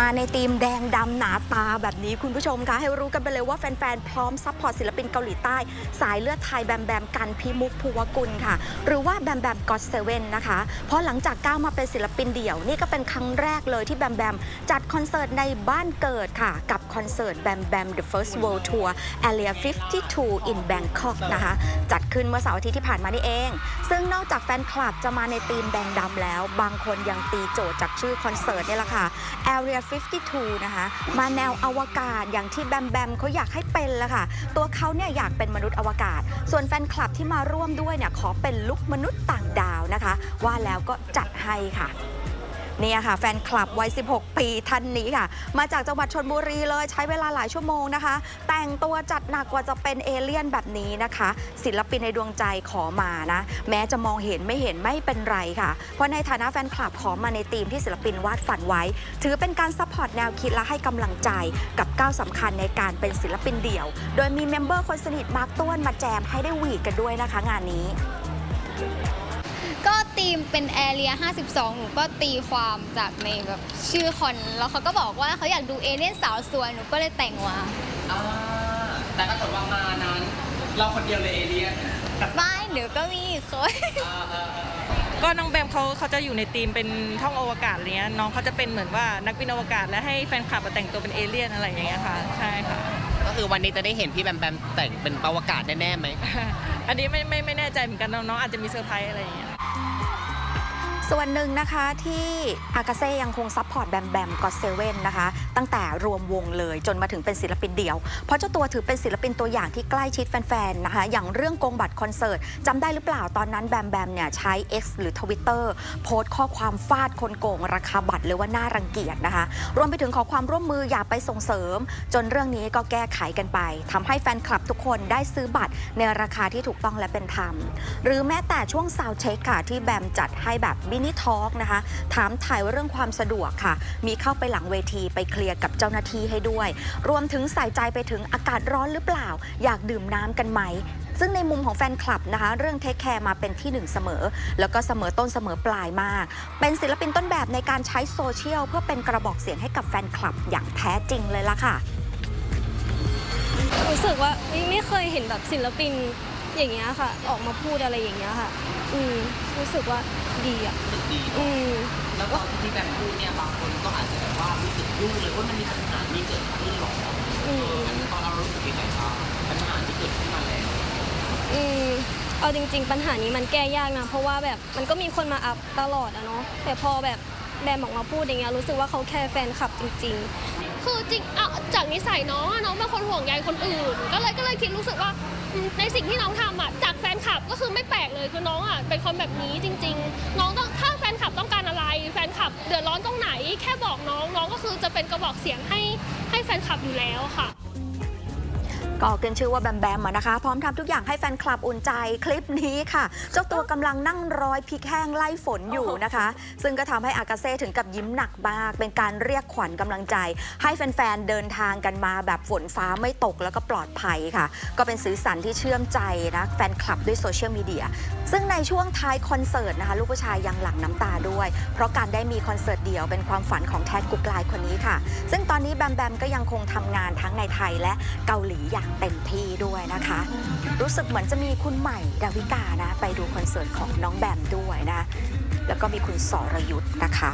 มาในธีมแดงดำหนาตาแบบนี้คุณผู้ชมคะ ให้รู้กันไปเลยว่าแฟนๆ พร้อมซัพพอร์ตศิลปินเกาหลีใต้ สายเลือดไทยแบมแบมกันพิมุกภูวกุลค่ะ หรือว่าแบมแบมก็อตเซเว่นนะคะ เพราะหลังจากก้าวมาเป็นศิลปินเดี่ยว นี่ก็เป็นครั้งแรกเลยที่แบมแบมจัดคอนเสิร์ตในบ้านเกิดค่ะ กับคอนเสิร์ตแบมแบม The First World Tour Area 52 in Bangkok นะคะ จัดขึ้นเมื่อเสาร์อาทิตย์ที่ผ่านมานี่เอง ซึ่งนอกจากแฟนคลับจะมาในธีมแดงดำแล้ว บางคนยังตีโจทย์จากชื่อคอนเสิร์ตเนี่ยแหละค่ะ Area 52 นะคะ มาแนวอวกาศอย่างที่แบมแบมเขาอยากให้เป็นละค่ะ ตัวเขาเนี่ยอยากเป็นมนุษย์อวกาศ ส่วนแฟนคลับที่มาร่วมด้วยเนี่ยขอเป็นลุกมนุษย์ต่างดาวนะคะ ว่าแล้วก็จัดให้ค่ะ เนี่ยค่ะ แฟนคลับวัย 16 ปีท่านนี้ค่ะ มาจากจังหวัดชนบุรีเลยใช้เวลาหลายชั่วโมงนะคะ แต่งตัวจัดหนักกว่าจะเป็นเอเลี่ยนแบบนี้นะคะ ศิลปินในดวงใจขอมานะ แม้จะมองเห็นไม่เห็นไม่เป็นไรค่ะ เพราะในฐานะแฟนคลับขอมาในทีมที่ศิลปินวาดฝันไว้ ถือเป็นการซัพพอร์ตแนวคิดและให้กำลังใจกับก้าวสำคัญในการเป็นศิลปินเดี่ยว โดยมีเมมเบอร์คนสนิทมาร์คต้วนมาแจมให้ได้หวีดกันด้วยนะคะ งานนี้ ก็ตีมเป็นแอเรีย52 หนูก็ตีความจากในแบบชื่อคอนแล้วเขาก็บอกว่าเขาอยากดูเอเลี่ยนสาวสวยหนูก็เลยแต่งมาอ่าแต่ปรากฏว่ามานั้น เราคนเดียวเลยเอเลียนไม่เดี๋ยวก็มีอีกคน อ่าอ่าอ่าก็น้องแบมเขาเขาจะอยู่ในทีมเป็นท่องอวกาศอะไรเงี้ยน้องเขาจะเป็นเหมือนว่านักบินอวกาศและให้แฟนคลับมาแต่งตัวเป็นเอเลี่ยนอะไรอย่างเงี้ยค่ะใช่ค่ะ ก็คือวันนี้จะได้เห็นพี่แบมแบมแต่งเป็นปรวกาศแน่ๆไหม อันนี้ไม่ไม่ไม่แน่ใจเหมือนกันน้องๆอาจจะมีเซอร์ไพรส์อะไรอย่างเงี้ย ส่วนหนึ่งนะคะที่อากาเซ่ยังคงซัพพอร์ตแบมแบมก็เซเว่นนะคะ ตั้งแต่รวมวงเลยจนมาถึงเป็นศิลปินเดี่ยว เพราะเจ้าตัวถือเป็นศิลปินตัวอย่างที่ใกล้ชิดแฟนๆนะคะ อย่างเรื่องกงบัตรคอนเสิร์ตจำได้หรือเปล่าตอนนั้นแบมแบมเนี่ยใช้ X หรือ Twitter โพสต์ข้อความฟาดคนโกงราคาบัตรเลยว่าน่ารังเกียจนะคะ รวมไปถึงขอความร่วมมืออย่าไปส่งเสริม จนเรื่องนี้ก็แก้ไขกันไปทำให้แฟนคลับทุกคนได้ซื้อบัตรในราคาที่ถูกต้องและเป็นธรรมหรือแม้แต่ช่วงซาวเช็คค่ะที่แบมจัดให้แบบมินิทอล์กนะคะ ถามถ่ายเรื่องความสะดวกค่ะ มีเข้าไปหลังเวทีไปเคลียร์กับเจ้าหน้าที่ให้ด้วย รวมถึงใส่ใจไปถึงอากาศร้อนหรือเปล่า อยากดื่มน้ำกันไหมซึ่งในมุมของแฟนคลับนะคะ เรื่องเทคแคร์มาเป็นที่หนึ่งเสมอ แล้วก็เสมอต้นเสมอปลายมาก เป็นศิลปินต้นแบบในการใช้โซเชียลเพื่อเป็นกระบอกเสียงให้กับแฟนคลับอย่างแท้จริงเลยล่ะค่ะ รู้สึกว่าไม่ไม่เคยเห็นแบบศิลปิน อย่างเงี้ยค่ะ ออกมาพูดอะไรอย่างเงี้ยค่ะ อืมรู้สึกว่าดีอะรู้สึกดีอืเนาะม แล้วก็ที่แบมพูดเนี่ยบางคนก็อาจจะแบบว่ารู้สึกยุ่งเลยว่ามันมีปัญหานี้เกิดขึ้นหรออืมอันนี้ตอนเรารู้สึกยังไงบ้างปัญหาที่เกิดขึ้นมาแล้ว อืมเอาจริง ๆ ปัญหานี้มันแก้ยากนะ เพราะว่าแบบมันก็มีคนมาอัพตลอดอะเนาะแต่พอแบบแบมออกมาพูดอย่างเงี้ยรู้สึกว่าเขาแค่แฟนคลับจริง ๆ คือจริงอะจากนิสัยน้องอะน้องเป็นคนห่วงใยคนอื่น ก็เลยก็เลยคิดรู้สึกว่าอืม ในสิ่งที่น้องทำอะจากแฟนคลับก็คือไม่แปลกเลยคือน้องอะเป็นคนแบบนี้จริง ๆ น้องต้องถ้าแฟนคลับต้องการอะไร แฟนคลับเดือดร้อนตรงไหน แค่บอกน้องน้องก็คือจะเป็นกระบอกเสียงให้ให้แฟนคลับอยู่แล้วค่ะ ก็ขึ้นชื่อว่าแบมแบมนะคะ พร้อมทำทุกอย่างให้แฟนคลับอุ่นใจคลิปนี้ค่ะ เจ้าตัวกำลังนั่งร้อยพริกแห้งไล่ฝนอยู่นะคะ ซึ่งก็ทำให้อากาเซ่ถึงกับยิ้มหนักมาก เป็นการเรียกขวัญกำลังใจ ให้แฟนๆเดินทางกันมาแบบฝนฟ้าไม่ตกแล้วก็ปลอดภัยค่ะ ก็เป็นสีสันที่เชื่อมใจนะแฟนคลับด้วยโซเชียลมีเดียซึ่งในช่วงท้ายคอนเสิร์ตนะคะ ลูกผู้ชายยังหลั่งน้ำตาด้วย เพราะการได้มีคอนเสิร์ตเดี่ยวเป็นความฝันของแท็กกุกไลน์คนนี้ค่ะ ซึ่งตอนนี้แบมแบมก็ยังคงทำงานทั้งในไทยและเกาหลีอย่างเต็มที่ด้วยนะคะ รู้สึกเหมือนจะมีคุณใหม่ดาวิกานะ ไปดูคอนเสิร์ตของน้องแบมด้วยนะ แล้วก็มีคุณสรยุทธ์นะคะ